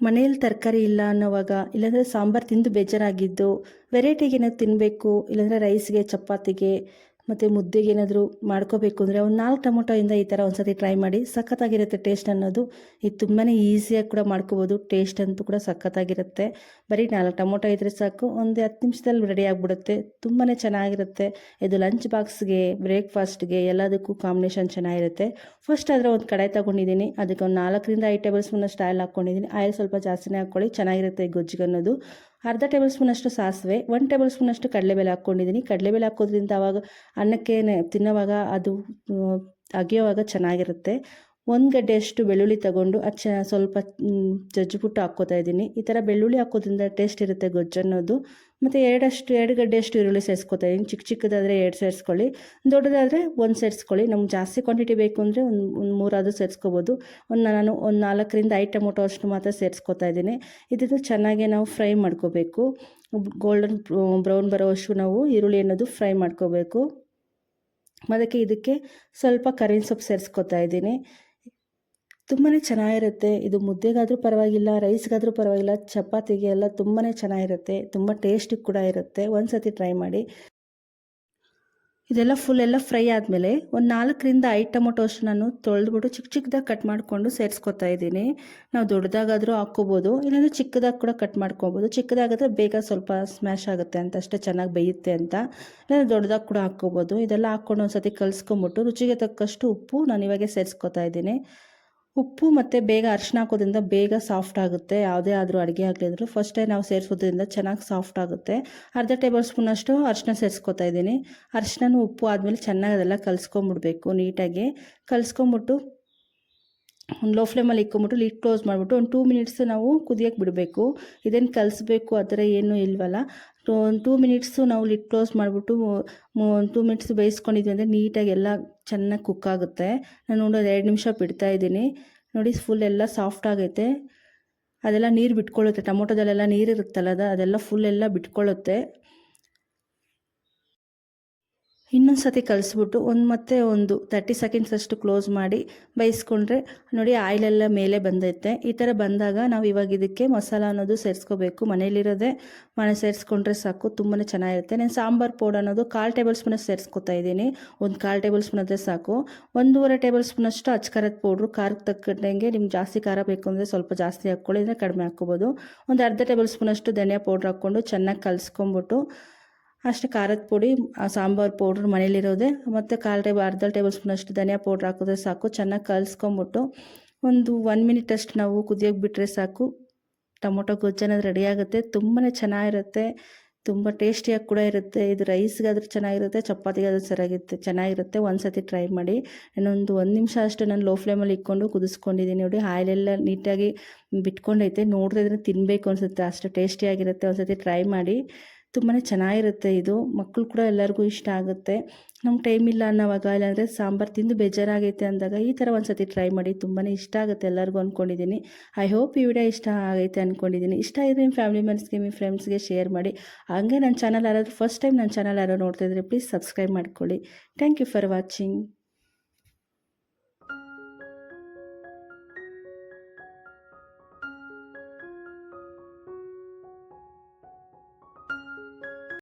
ಮನೆಯಲ್ಲಿ ತರಕಾರಿ ಇಲ್ಲ ಅನ್ನೋವಾಗ ಇಲ್ಲಾಂದರೆ ಸಾಂಬಾರು ತಿಂದು ಬೇಜಾರಾಗಿದ್ದು ವೆರೈಟಿಗೆ ಏನಾದ್ರು ತಿನ್ನಬೇಕು ಇಲ್ಲಾಂದರೆ ರೈಸ್ಗೆ ಚಪಾತಿಗೆ ಮತ್ತು ಮುದ್ದೆಗೆ ಏನಾದರೂ ಮಾಡ್ಕೋಬೇಕು ಅಂದರೆ ಒಂದು ನಾಲ್ಕು ಟೊಮೊಟೊಯಿಂದ ಈ ಥರ ಒಂದು ಸತಿ ಟ್ರೈ ಮಾಡಿ ಸಖತ್ತಾಗಿರುತ್ತೆ ಟೇಸ್ಟ್ ಅನ್ನೋದು. ಇದು ತುಂಬಾ ಈಸಿಯಾಗಿ ಕೂಡ ಮಾಡ್ಕೋಬೋದು. ಟೇಸ್ಟ್ ಅಂತೂ ಕೂಡ ಸಖತ್ತಾಗಿರುತ್ತೆ. ಬರೀ ನಾಲ್ಕು ಟೊಮೊಟೊ ಇದ್ದರೆ ಸಾಕು. ಒಂದು ಹತ್ತು ನಿಮಿಷದಲ್ಲಿ ರೆಡಿ ಆಗಿಬಿಡುತ್ತೆ. ತುಂಬಾ ಚೆನ್ನಾಗಿರುತ್ತೆ. ಇದು ಲಂಚ್ ಬಾಕ್ಸ್ಗೆ ಬ್ರೇಕ್ಫಾಸ್ಟ್ಗೆ ಎಲ್ಲದಕ್ಕೂ ಕಾಂಬಿನೇಷನ್ ಚೆನ್ನಾಗಿರುತ್ತೆ. ಫಸ್ಟ್ ಆದರೆ ಒಂದು ಕಡಾಯಿ ತೊಗೊಂಡಿದ್ದೀನಿ. ಅದಕ್ಕೆ ಒಂದು ನಾಲ್ಕರಿಂದ ಐದು ಟೇಬಲ್ ಸ್ಪೂನಷ್ಟು ಆಯಿಲ್ ಹಾಕ್ಕೊಂಡಿದ್ದೀನಿ ಆಯಿಲ್ ಸ್ವಲ್ಪ ಜಾಸ್ತಿನೇ ಹಾಕ್ಕೊಳ್ಳಿ. ಚೆನ್ನಾಗಿರುತ್ತೆ ಈ ಗೊಜ್ಜಿಗೆ ಅನ್ನೋದು ಅರ್ಧ ಟೇಬಲ್ ಸ್ಪೂನಷ್ಟು ಸಾಸಿವೆ ಒನ್ ಟೇಬಲ್ ಸ್ಪೂನಷ್ಟು ಕಡಲೆಬೇಳೆ ಹಾಕ್ಕೊಂಡಿದ್ದೀನಿ. ಕಡಲೆಬೇಳೆ ಹಾಕೋದ್ರಿಂದ ಅವಾಗ ಅನ್ನಕ್ಕೆ ತಿನ್ನೋವಾಗ ಅದು ಅಗೆಯೋವಾಗ ಚೆನ್ನಾಗಿರುತ್ತೆ. ಒಂದು ಗಡ್ಡೆಯಷ್ಟು ಬೆಳ್ಳುಳ್ಳಿ ತಗೊಂಡು ಅದು ಚ ಸ್ವಲ್ಪ ಜಜ್ಜಿಬಿಟ್ಟು ಹಾಕ್ಕೋತಾ ಇದ್ದೀನಿ. ಈ ಥರ ಬೆಳ್ಳುಳ್ಳಿ ಹಾಕೋದ್ರಿಂದ ಟೇಸ್ಟ್ ಇರುತ್ತೆ ಗೊಜ್ಜು ಅನ್ನೋದು. ಮತ್ತು ಎರಡಷ್ಟು, ಎರಡು ಗಡ್ಡೆಯಷ್ಟು ಈರುಳ್ಳಿ ಸೇರಿಸ್ಕೊತಾ ಇದ್ದೀನಿ. ಚಿಕ್ಕ ಚಿಕ್ಕದಾದರೆ ಎರಡು ಸೇರಿಸ್ಕೊಳ್ಳಿ. ದೊಡ್ಡದಾದರೆ ಒಂದು ಸೇರಿಸ್ಕೊಳ್ಳಿ. ನಮ್ಗೆ ಜಾಸ್ತಿ ಕ್ವಾಂಟಿಟಿ ಬೇಕು ಅಂದರೆ ಒಂದು ಒಂದು ಮೂರಾದರೂ ಸೇರಿಸ್ಕೋಬೋದು. ಒಂದು ನಾನು ಒಂದು ನಾಲ್ಕರಿಂದ ಐದು ಟೊಮೊಟೊ ಅಷ್ಟು ಮಾತ್ರ ಸೇರಿಸ್ಕೊತಾ ಇದ್ದೀನಿ. ಇದನ್ನು ಚೆನ್ನಾಗಿ ನಾವು ಫ್ರೈ ಮಾಡ್ಕೋಬೇಕು. ಗೋಲ್ಡನ್ ಬ್ರೌನ್ ಬರೋವಷ್ಟು ನಾವು ಈರುಳ್ಳಿ ಅನ್ನೋದು ಫ್ರೈ ಮಾಡ್ಕೋಬೇಕು. ಅದಕ್ಕೆ ಇದಕ್ಕೆ ಸ್ವಲ್ಪ ಕರಿನ ಸೊಪ್ಪು ಸೇರಿಸ್ಕೊತಾ ಇದ್ದೀನಿ. ತುಂಬಾ ಚೆನ್ನಾಗಿರುತ್ತೆ. ಇದು ಮುದ್ದೆಗಾದರೂ ಪರವಾಗಿಲ್ಲ, ರೈಸ್ಗಾದರೂ ಪರವಾಗಿಲ್ಲ, ಚಪಾತಿಗೆ ಎಲ್ಲ ತುಂಬಾ ಚೆನ್ನಾಗಿರುತ್ತೆ. ತುಂಬ ಟೇಸ್ಟಿ ಕೂಡ ಇರುತ್ತೆ. ಒಂದು ಸತಿ ಟ್ರೈ ಮಾಡಿ. ಇದೆಲ್ಲ ಫುಲ್ ಎಲ್ಲ ಫ್ರೈ ಆದಮೇಲೆ ಒಂದು ನಾಲ್ಕರಿಂದ ಐದು ಟೊಮೊಟೊ ಅಷ್ಟು ನಾನು ತೊಳೆದ್ಬಿಟ್ಟು ಚಿಕ್ಕ ಚಿಕ್ಕದಾಗಿ ಕಟ್ ಮಾಡಿಕೊಂಡು ಸೇರಿಸ್ಕೊತಾ ಇದ್ದೀನಿ. ನಾವು ದೊಡ್ಡದಾಗಾದರೂ ಹಾಕ್ಕೋಬೋದು, ಇಲ್ಲಾಂದರೆ ಚಿಕ್ಕದಾಗಿ ಕೂಡ ಕಟ್ ಮಾಡ್ಕೊಬೋದು. ಚಿಕ್ಕದಾಗಿದ್ರೆ ಬೇಗ ಸ್ವಲ್ಪ ಸ್ಮ್ಯಾಶ್ ಆಗುತ್ತೆ ಅಂತ, ಅಷ್ಟೇ ಚೆನ್ನಾಗಿ ಬೇಯುತ್ತೆ ಅಂತ. ಇಲ್ಲಾಂದರೆ ದೊಡ್ಡದಾಗಿ ಕೂಡ ಹಾಕ್ಕೋಬೋದು. ಇದೆಲ್ಲ ಹಾಕ್ಕೊಂಡು ಒಂದು ಸತಿ ಕಲಸ್ಕೊಂಬಿಟ್ಟು, ರುಚಿಗೆ ತಕ್ಕಷ್ಟು ಉಪ್ಪು ನಾನು ಇವಾಗೆ ಸೇರಿಸ್ಕೊತಾ ಇದ್ದೀನಿ. ಉಪ್ಪು ಮತ್ತು ಬೇಗ ಅರಿಶಿನ ಹಾಕೋದ್ರಿಂದ ಬೇಗ ಸಾಫ್ಟ್ ಆಗುತ್ತೆ. ಯಾವುದೇ ಆದರೂ ಅಡುಗೆ ಆಗಲಿದ್ರು ಫಸ್ಟೇ ನಾವು ಸೇರಿಸೋದ್ರಿಂದ ಚೆನ್ನಾಗಿ ಸಾಫ್ಟ್ ಆಗುತ್ತೆ. ಅರ್ಧ ಟೇಬಲ್ ಸ್ಪೂನಷ್ಟು ಅರಿಶಿನ ಸೇರಿಸ್ಕೊತಾ ಇದ್ದೀನಿ. ಅರಿಶಿನೂ ಉಪ್ಪು ಆದಮೇಲೆ ಚೆನ್ನಾಗಿ ಅದೆಲ್ಲ ಕಲಸ್ಕೊಂಬಿಡ್ಬೇಕು ನೀಟಾಗಿ. ಕಲಿಸ್ಕೊಂಬಿಟ್ಟು ಒಂದು ಲೋ ಫ್ಲೇಮಲ್ಲಿ ಇಕ್ಕೊಂಬಿಟ್ಟು ಲಿಡ್ ಕ್ಲೋಸ್ ಮಾಡಿಬಿಟ್ಟು ಒಂದು ಟೂ ಮಿನಿಟ್ಸ್ ನಾವು ಕುದಿಯೋಕ್ಕೆ ಬಿಡಬೇಕು. ಇದೇನು ಕಲಿಸ್ಬೇಕು ಆ ಥರ ಏನೂ ಇಲ್ವಲ್ಲ? ಒಂದು ಟೂ ಮಿನಿಟ್ಸು ನಾವು ಲಿಡ್ ಕ್ಲೋಸ್ ಮಾಡಿಬಿಟ್ಟು ಒಂದು ಟೂ ಮಿನಿಟ್ಸ್ ಬೇಯಿಸ್ಕೊಂಡಿದ್ವಿ ಅಂದರೆ ನೀಟಾಗಿ ಎಲ್ಲ ಚೆನ್ನಾಗಿ ಕುಕ್ ಆಗುತ್ತೆ. ನಾನು ನೋಡೋದು ಎರಡು ನಿಮಿಷ ಬಿಡ್ತಾ ಇದ್ದೀನಿ. ನೋಡಿ ಫುಲ್ ಎಲ್ಲ ಸಾಫ್ಟ್ ಆಗೈತೆ. ಅದೆಲ್ಲ ನೀರು ಬಿಟ್ಕೊಳ್ಳುತ್ತೆ. ಟೊಮೊಟೊದಲ್ಲೆಲ್ಲ ನೀರು ಇರುತ್ತಲ್ಲ ಅದು, ಅದೆಲ್ಲ ಫುಲ್ ಎಲ್ಲ ಬಿಟ್ಕೊಳ್ಳುತ್ತೆ. ಇನ್ನೊಂದು ಸತಿ ಕಲಿಸ್ಬಿಟ್ಟು ಒಂದು ಮತ್ತೆ ಒಂದು ತರ್ಟಿ ಸೆಕೆಂಡ್ಸ್ ಅಷ್ಟು ಕ್ಲೋಸ್ ಮಾಡಿ ಬೇಯಿಸ್ಕೊಂಡ್ರೆ ನೋಡಿ ಆಯಿಲೆಲ್ಲ ಮೇಲೆ ಬಂದೈತೆ. ಈ ಥರ ಬಂದಾಗ ನಾವು ಇವಾಗ ಇದಕ್ಕೆ ಮಸಾಲ ಅನ್ನೋದು ಸೇರಿಸ್ಕೋಬೇಕು. ಮನೇಲಿರೋದೇ ಮನೆ ಸೇರಿಸ್ಕೊಂಡ್ರೆ ಸಾಕು ತುಂಬಾ ಚೆನ್ನಾಗಿರುತ್ತೆ. ನಾನು ಸಾಂಬಾರು ಪೌಡರ್ ಅನ್ನೋದು ಕಾಲು ಟೇಬಲ್ ಸ್ಪೂನ್ ಸೇರಿಸ್ಕೊತಾ ಇದ್ದೀನಿ. ಒಂದು ಕಾಲು ಟೇಬಲ್ ಸ್ಪೂನ್ ಅದೇ ಸಾಕು. ಒಂದೂವರೆ ಟೇಬಲ್ ಸ್ಪೂನಷ್ಟು ಅಚ್ಕಾರದ ಪೌಡ್ರು ಖಾರಕ್ಕೆ ತಕ್ಕಂಗೆ ನಿಮ್ಗೆ ಜಾಸ್ತಿ ಖಾರ ಬೇಕು ಅಂದರೆ ಸ್ವಲ್ಪ ಜಾಸ್ತಿ ಹಾಕ್ಕೊಳ್ಳಿ ಅಂದರೆ ಕಡಿಮೆ ಹಾಕ್ಕೋಬೋದು. ಒಂದು ಅರ್ಧ ಟೇಬಲ್ ಸ್ಪೂನಷ್ಟು ಧನಿಯಾ ಪೌಡ್ರ್ ಹಾಕ್ಕೊಂಡು ಚೆನ್ನಾಗಿ ಕಲಿಸ್ಕೊಂಬಿಟ್ಟು ಅಷ್ಟು ಖಾರದ ಪುಡಿ ಸಾಂಬಾರು ಪೌಡ್ರ್ ಮನೇಲಿರೋದೆ. ಮತ್ತು ಕಾಲು ಟೇಬಲ್ ಅರ್ಧ ಟೇಬಲ್ ಸ್ಪೂನಷ್ಟು ಧನಿಯಾ ಪೌಡ್ರ್ ಹಾಕಿದ್ರೆ ಸಾಕು. ಚೆನ್ನಾಗಿ ಕಲಿಸ್ಕೊಂಬಿಟ್ಟು ಒಂದು ಒನ್ ಮಿನಿಟ್ ಅಷ್ಟು ನಾವು ಕುದಿಯೋಕೆ ಬಿಟ್ಟರೆ ಸಾಕು. ಟೊಮೊಟೊ ಗೊಜ್ಜು ರೆಡಿ ಆಗುತ್ತೆ. ತುಂಬಾ ಚೆನ್ನಾಗಿರುತ್ತೆ. ತುಂಬ ಟೇಸ್ಟಿಯಾಗಿ ಕೂಡ ಇರುತ್ತೆ. ಇದು ರೈಸ್ಗಾದ್ರೂ ಚೆನ್ನಾಗಿರುತ್ತೆ, ಚಪಾತಿಗಾದ್ರೂ ಸರಿಯಾಗಿರುತ್ತೆ. ಚೆನ್ನಾಗಿರುತ್ತೆ. ಒಂದು ಸತಿ ಟ್ರೈ ಮಾಡಿ. ಇನ್ನೊಂದು ಒಂದು ನಿಮಿಷ ಅಷ್ಟು ನಾನು ಲೋ ಫ್ಲೇಮಲ್ಲಿ ಇಟ್ಕೊಂಡು ಕುದಿಸ್ಕೊಂಡಿದ್ದೀನಿ ನೋಡಿ. ಆಯಿಲೆಲ್ಲ ನೀಟಾಗಿ ಬಿಟ್ಕೊಂಡೈತೆ. ನೋಡಿದ್ರೆ ತಿನ್ನಬೇಕು ಅನಿಸುತ್ತೆ. ಅಷ್ಟು ಟೇಸ್ಟಿಯಾಗಿರುತ್ತೆ. ಒಂದು ಸತಿ ಟ್ರೈ ಮಾಡಿ. ತುಂಬಾ ಚೆನ್ನಾಗಿರುತ್ತೆ ಇದು. ಮಕ್ಕಳು ಕೂಡ ಎಲ್ಲರಿಗೂ ಇಷ್ಟ ಆಗುತ್ತೆ. ನಮ್ಗೆ ಟೈಮ್ ಇಲ್ಲ ಅನ್ನೋವಾಗ, ಇಲ್ಲಾಂದರೆ ಸಾಂಬಾರು ತಿಂದು ಬೇಜಾರಾಗೈತೆ ಅಂದಾಗ ಈ ಥರ ಒಂದು ಸತಿ ಟ್ರೈ ಮಾಡಿ ತುಂಬಾ ಇಷ್ಟ ಆಗುತ್ತೆ ಎಲ್ಲರಿಗೂ ಅಂದ್ಕೊಂಡಿದ್ದೀನಿ ಐ ಹೋಪ್ ಈ ವಿಡಿಯೋ ಇಷ್ಟ ಆಗೈತೆ ಅಂದ್ಕೊಂಡಿದ್ದೀನಿ ಇಷ್ಟ ಇದ್ದರೆ ನಿಮ್ಮ ಫ್ಯಾಮಿಲಿ ಮೆಂಬರ್ಸ್ಗೆ ನಿಮ್ಮ ಫ್ರೆಂಡ್ಸ್ಗೆ ಶೇರ್ ಮಾಡಿ. ಹಾಗೆ ನನ್ನ ಚಾನಲ್ ಯಾರಾದರೂ ಫಸ್ಟ್ ಟೈಮ್ ನನ್ನ ಚಾನಲ್ ಯಾರೋ ನೋಡ್ತಿದ್ರೆ ಪ್ಲೀಸ್ ಸಬ್ಸ್ಕ್ರೈಬ್ ಮಾಡ್ಕೊಳ್ಳಿ. Thank you for watching